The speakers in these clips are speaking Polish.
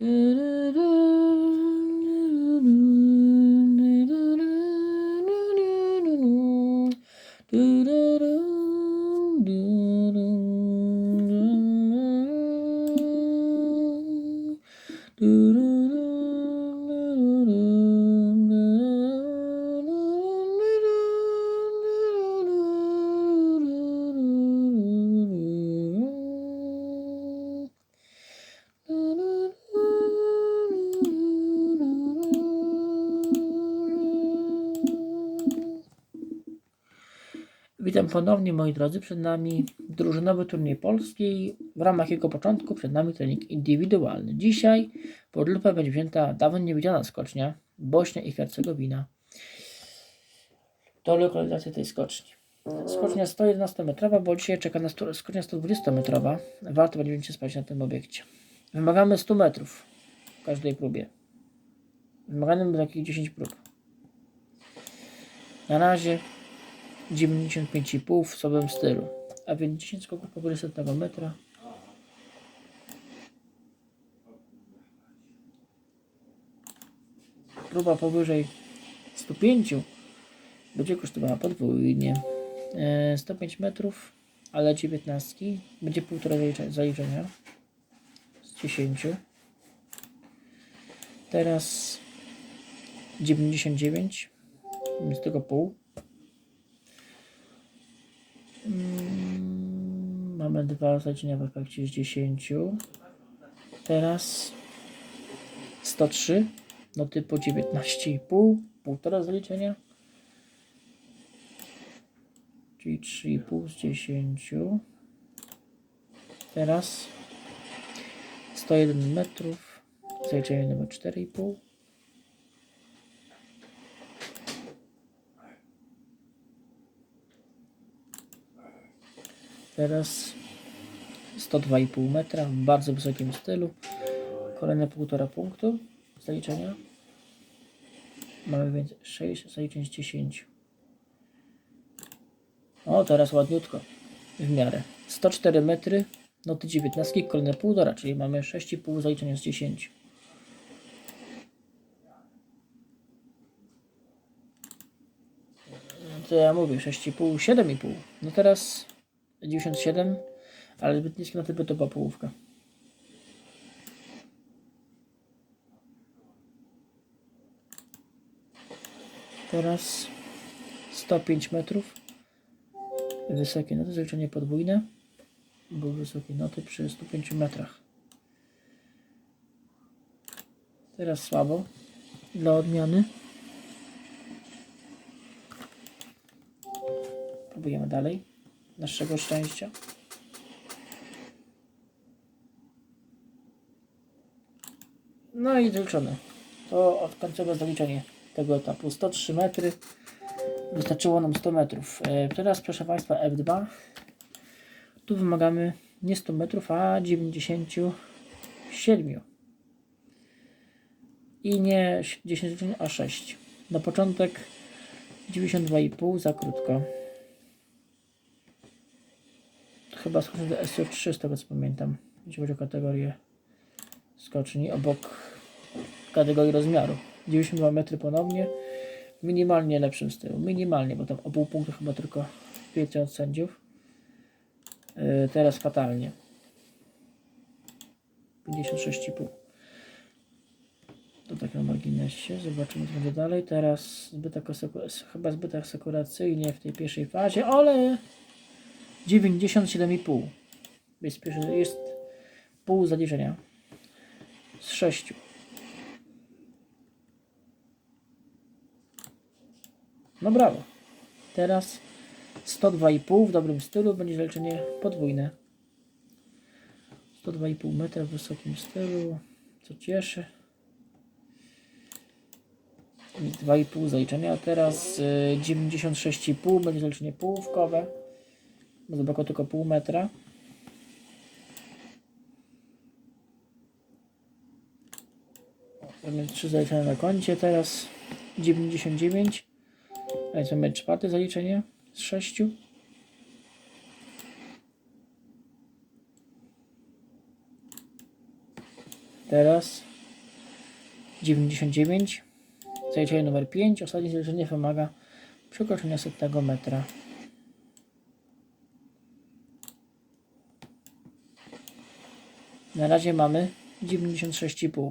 Do, do, do. Witam ponownie moi drodzy, przed nami drużynowy turniej polski. W ramach jego początku przed nami trening indywidualny. Dzisiaj pod lupę będzie wzięta dawno niewidziana skocznia Bośnia i Hercegowina. To lokalizacja tej skoczni. Skocznia 111-metrowa, bo dzisiaj czeka na sto- skocznia 120-metrowa. Warto będzie się spać na tym obiekcie. Wymagamy 100 metrów w każdej próbie. Wymagamy takich 10 prób. Na razie 95,5 w sobie stylu, a więc 10 skoków powyżej setnego metra. Próba powyżej 105 będzie kosztowała podwójnie. E, 105 metrów, ale 19 będzie półtora zaliczenia z 10. Teraz 99, z tego pół. Mm, Mamy dwa zaliczenia w efekcie z 10. Teraz 103 do typu 19,5, półtora zaliczenia. Czyli 3,5 z 10. Teraz 101 metrów, zaliczenie numer 4,5. Teraz 102,5 metra w bardzo wysokim stylu. Kolejne 1,5 punktu zaliczenia. Mamy więc 6 zaliczeń z 10. O, teraz ładniutko. W miarę. 104 metry, noty 19, kolejne 1,5, czyli mamy 6,5 zaliczenia z 10. No to ja mówię 6,5, 7,5. No teraz 97, ale zbyt niskie noty by to była połówka. Teraz 105 metrów. Wysokie noty, zaliczenie podwójne. Były wysokie noty przy 105 metrach. Teraz słabo. Dla odmiany. Próbujemy dalej. Naszego szczęścia. No i zaliczone. To od końcowe zaliczenie tego etapu. 103 metry. Wystarczyło nam 100 metrów. E, teraz proszę Państwa F2. Tu wymagamy nie 100 metrów, a 97. I nie 10 zaliczeń, a 6. Na początek 92,5 za krótko. Chyba skoczę do SJ3 z tego co pamiętam. Jeśli chodzi o kategorię skoczni obok kategorii rozmiaru. 92 metry ponownie. Minimalnie lepszym stylu. Minimalnie, bo tam o pół punktu chyba tylko więcej od sędziów. Yy, teraz fatalnie. 56,5. To tak na marginesie. Zobaczymy co będzie dalej. Teraz zbyt chyba zbyt asekuracyjnie w tej pierwszej fazie, ale 97,5. Jest, jest pół zaliczenia z 6. No brawo. Teraz 102,5 w dobrym stylu będzie zaliczenie podwójne. 102,5 metra w wysokim stylu, co cieszy. I 2,5 zaliczenia, a teraz y, 96,5 będzie zaliczenie połówkowe. Zabrakło tylko pół metra. Mamy trzy zaliczenia na koncie, teraz 99. A więc mamy czwarte zaliczenie z sześciu. Teraz 99. Zaliczenie numer 5. Ostatnie zaliczenie wymaga przekroczenia setnego metra. Na razie mamy 96,5.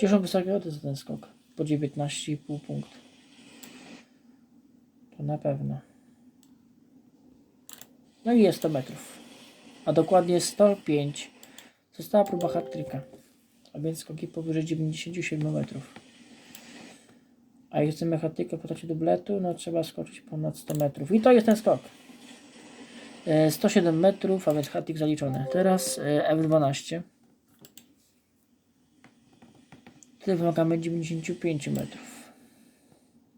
Cieszą wysokie loty za ten skok. Po 19,5 punkt. To na pewno. No i jest 100 metrów. A dokładnie 105. Została próba hat-tricka. A więc skoki powyżej 97 metrów. A jak chcemy hat-tricka w postaci dubletu, no trzeba skoczyć ponad 100 metrów. I to jest ten skok. E, 107 metrów, a więc hat-trick zaliczony. Teraz e, F12. Tutaj wymagamy 95 metrów.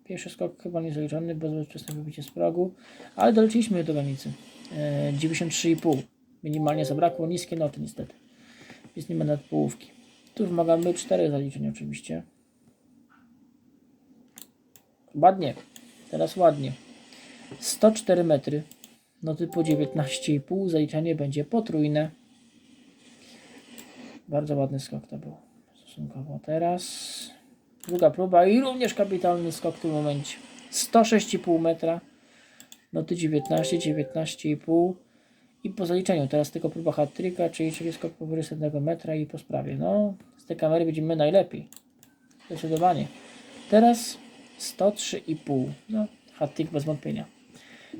Pierwszy skok chyba nie zaliczony, bo bezwczesne wybicie z progu, ale dolecieliśmy do granicy. E, 93,5. Minimalnie zabrakło, niskie noty niestety. Więc nie ma nad połówki. Tu wymagamy 4 zaliczeń oczywiście. Ładnie. Teraz ładnie. 104 metry. Noty po 19,5. Zaliczenie będzie potrójne. Bardzo ładny skok to był. Stosunkowo teraz. Druga próba i również kapitalny skok w tym momencie. 106,5 metra. Noty 19, 19,5. I po zaliczeniu teraz tylko próba hat-tricka, czyli czyli skok powyżej 100 metra i po sprawie. No, z tej kamery widzimy najlepiej. Zdecydowanie. Teraz 103,5. No, hat-trick bez wątpienia.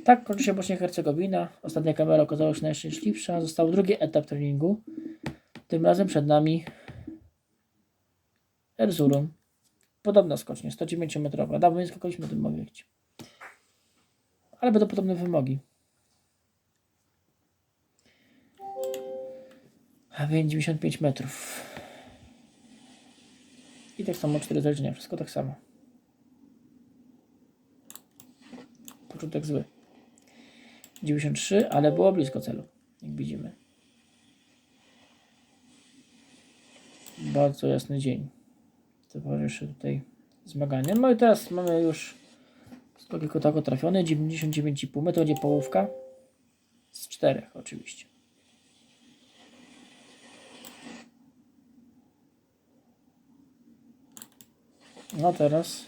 Tak kończy się Bośnia i Hercegowina. Ostatnia kamera okazała się najszczęśliwsza. Został drugi etap treningu. Tym razem przed nami Erzurum. Podobna skocznia, 109 metrowa. Dawno nie skakaliśmy tym obiekcie. Ale będą podobne wymogi. A więc 95 metrów. I tak samo 4 zaliczenia, wszystko tak samo. Początek zły. 93, ale było blisko celu, jak widzimy. Bardzo jasny dzień. Towarzyszy tutaj zmagania. No i teraz mamy już skok kotako trafiony, 99,5 metra, będzie połówka. Z czterech oczywiście. No teraz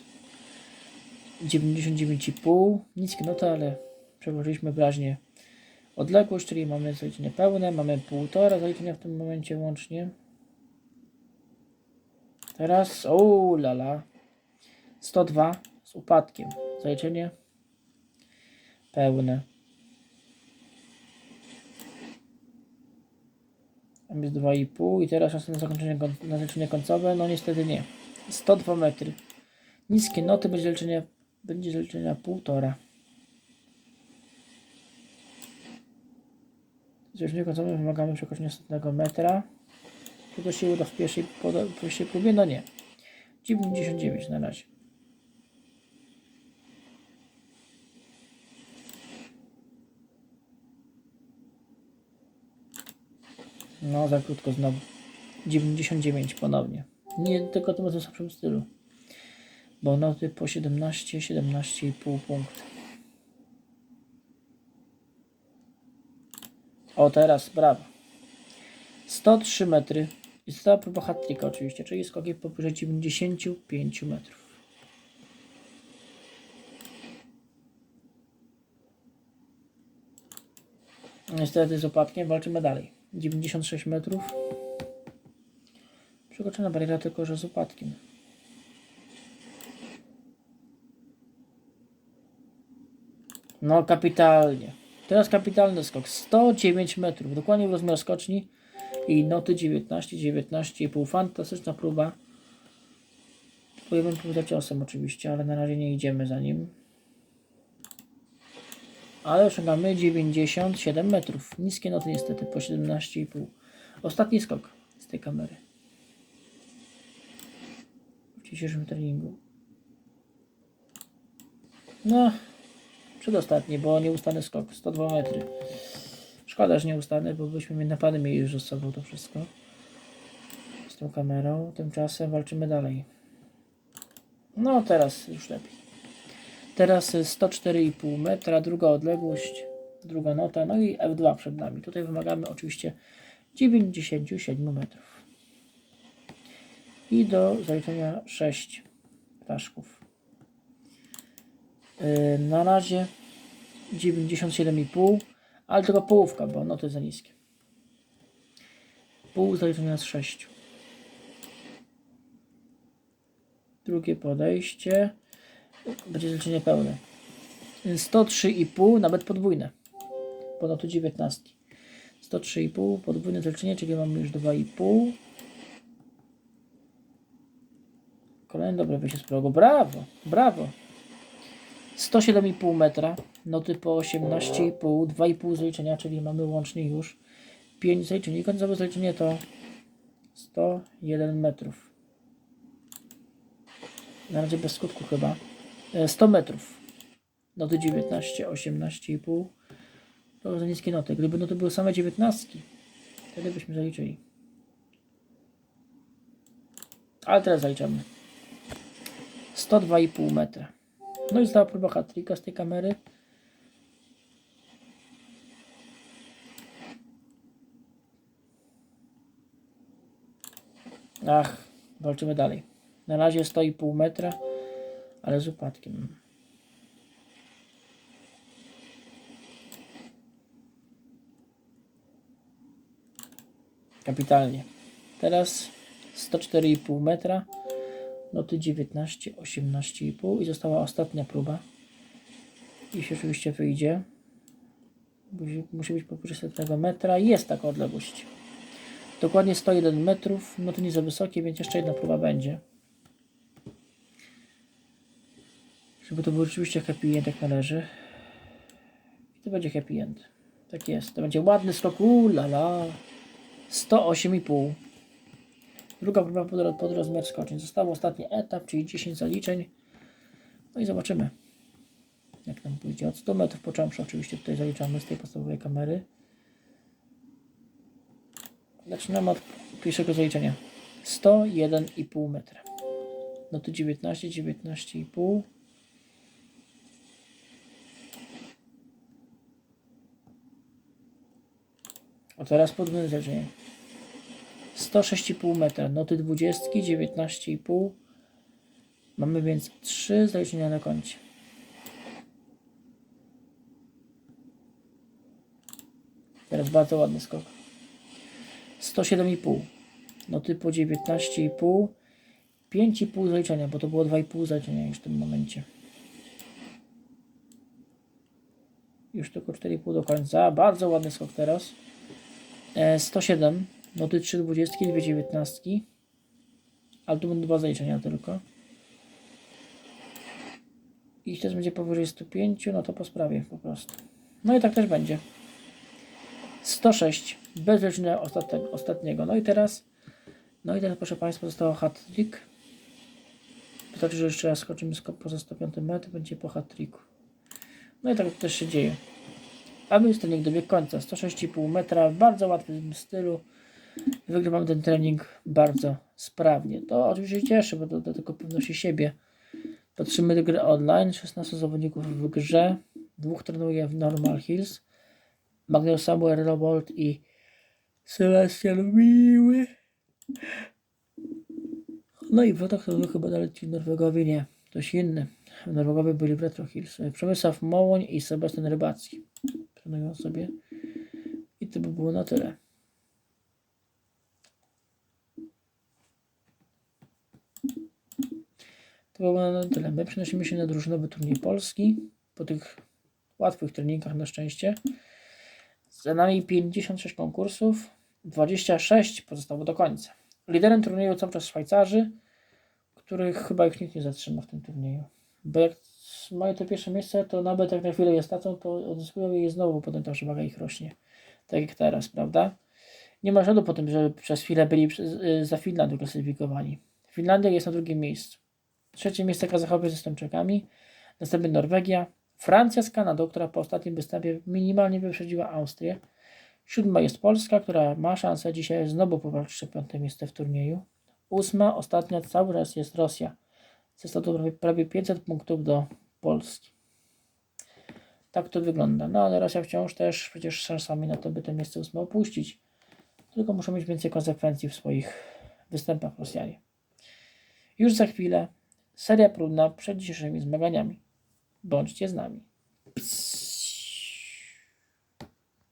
99,5. Niskie noty, ale przełożyliśmy wyraźnie odległość, czyli mamy zaliczenie pełne, mamy półtora zaliczenia w tym momencie łącznie. Teraz, o lala, 102 z upadkiem. Zaliczenie pełne. Tam jest 2,5 i teraz czas na zakończenie, zaliczenie końcowe, no niestety nie. 102 metry. Niskie noty będzie zaliczenie, będzie zaliczenia półtora. Zaliczenie końcowe wymagamy przekroczenia 100 metra. Czy to się uda w pierwszej, w pierwszej próbie? No nie. 99 na razie. No, za krótko znowu. 99 ponownie. Nie tylko tym razem w słabszym stylu. Bo noty po 17, 17,5 punkt. O, teraz, brawo. 103 metry. I została próba hat oczywiście, czyli skoki powyżej 95 metrów. Niestety z opadkiem walczymy dalej. 96 metrów. Przekroczona bariera tylko, że z upadkiem. No kapitalnie. Teraz kapitalny skok. 109 metrów. Dokładnie w rozmiar skoczni. I noty 19, 19,5. Fantastyczna próba. Próbujemy pójść ciosem oczywiście, ale na razie nie idziemy za nim. Ale osiągamy 97 metrów. Niskie noty niestety, po 17,5. Ostatni skok z tej kamery. W dzisiejszym treningu. No, przedostatni, bo nieustanny skok. 102 metry. Szkoda, że nieustanny, bo byśmy napadem mieli już ze sobą to wszystko. Z tą kamerą. Tymczasem walczymy dalej. No, teraz już lepiej. Teraz y, 104,5 metra, druga odległość, druga nota, no i F2 przed nami. Tutaj wymagamy oczywiście 97 metrów. I do zaliczenia 6 ptaszków. Yy, na razie 97,5, ale tylko połówka, bo no to jest za niskie. Pół zaliczenia z 6. Drugie podejście będzie zaliczenie pełne. 103,5, nawet podwójne. Ponad tu 19. 103,5, podwójne zaliczenie, czyli mamy już 2,5. Kolejne dobre wyjście z progu. Brawo, brawo. 107,5 metra, noty po 18,5, 2,5 zaliczenia, czyli mamy łącznie już 5 zaliczeń. I końcowe zaliczenie to 101 metrów. Na razie bez skutku chyba. E, 100 metrów. Noty 19, 18,5. To za niskie noty. Gdyby noty były same 19, wtedy byśmy zaliczyli. Ale teraz zaliczamy. 102,5 metra. No i została próba hat z tej kamery. Ach, walczymy dalej. Na razie 100,5 metra, ale z upadkiem. Kapitalnie. Teraz 104,5 metra, noty 19, 18,5 i została ostatnia próba. Jeśli oczywiście wyjdzie. Musi, musi być powyżej setnego metra. Jest taka odległość. Dokładnie 101 metrów. No to nie za wysokie, więc jeszcze jedna próba będzie. Żeby to był rzeczywiście happy end jak należy. I to będzie happy end. Tak jest. To będzie ładny skok. Ulala. 108,5. Druga próba pod, pod rozmiar skoczeń. Został ostatni etap, czyli 10 zaliczeń. No i zobaczymy, jak nam pójdzie. Od 100 metrów począwszy oczywiście tutaj zaliczamy z tej podstawowej kamery. Zaczynamy od pierwszego zaliczenia. 101,5 metra. No to 19, 19,5. A teraz podwójne zaliczenie. 106,5 metra. Noty 20, 19,5. Mamy więc 3 zaliczenia na koncie. Teraz bardzo ładny skok. 107,5. Noty po 19,5. 5,5 zaliczenia, bo to było 2,5 zaliczenia już w tym momencie. Już tylko 4,5 do końca. Bardzo ładny skok teraz. E, 107. Noty 3 dwudziestki, 2 dziewiętnastki. Ale tu będą dwa zaliczenia tylko. I teraz będzie powyżej 105, no to po sprawie po prostu. No i tak też będzie. 106 bez zaliczenia ostatniego. No i teraz, no i teraz proszę Państwa zostało hat-trick. Wystarczy, że jeszcze raz skoczymy sko- poza 105 metr, będzie po hat-tricku. No i tak też się dzieje. A już trening dobiegł końca. 106,5 metra w bardzo łatwym stylu. Wygrywamy ten trening bardzo sprawnie. To oczywiście cieszy, bo do tego pewności siebie. Patrzymy grę online. 16 zawodników w grze. Dwóch trenuje w Normal Hills. Magdalena Samuel Robolt i Sebastian Miły. No i Wodach to chyba dalej ci Norwegowie nie. Ktoś inny. Norwegowie byli w Retro Hills. Przemysław Mołoń i Sebastian Rybacki. Trenują sobie. I to by było na tyle. To było na tyle. My przenosimy się na drużynowy turniej Polski. Po tych łatwych treningach na szczęście. Za nami 56 konkursów. 26 pozostało do końca. Liderem turnieju cały czas Szwajcarzy, których chyba już nikt nie zatrzyma w tym turnieju. Bo jak mają to pierwsze miejsce, to nawet jak na chwilę je stracą, to odzyskują je znowu, bo potem ta przewaga ich rośnie. Tak jak teraz, prawda? Nie ma żadu po tym, że przez chwilę byli y, za Finlandią klasyfikowani. Finlandia jest na drugim miejscu. Trzecie miejsce Kazachowie ze Estończykami, następnie Norwegia, Francja z Kanadą, która po ostatnim występie minimalnie wyprzedziła Austrię. Siódma jest Polska, która ma szansę dzisiaj znowu powalczyć o piąte miejsce w turnieju. Ósma, ostatnia cały czas jest Rosja. Ze stratą prawie, prawie 500 punktów do Polski. Tak to wygląda. No ale Rosja wciąż też przecież szansami na to, by to miejsce ósme opuścić. Tylko muszą mieć więcej konsekwencji w swoich występach Rosjanie. Już za chwilę seria próbna przed dzisiejszymi zmaganiami. Bądźcie z nami.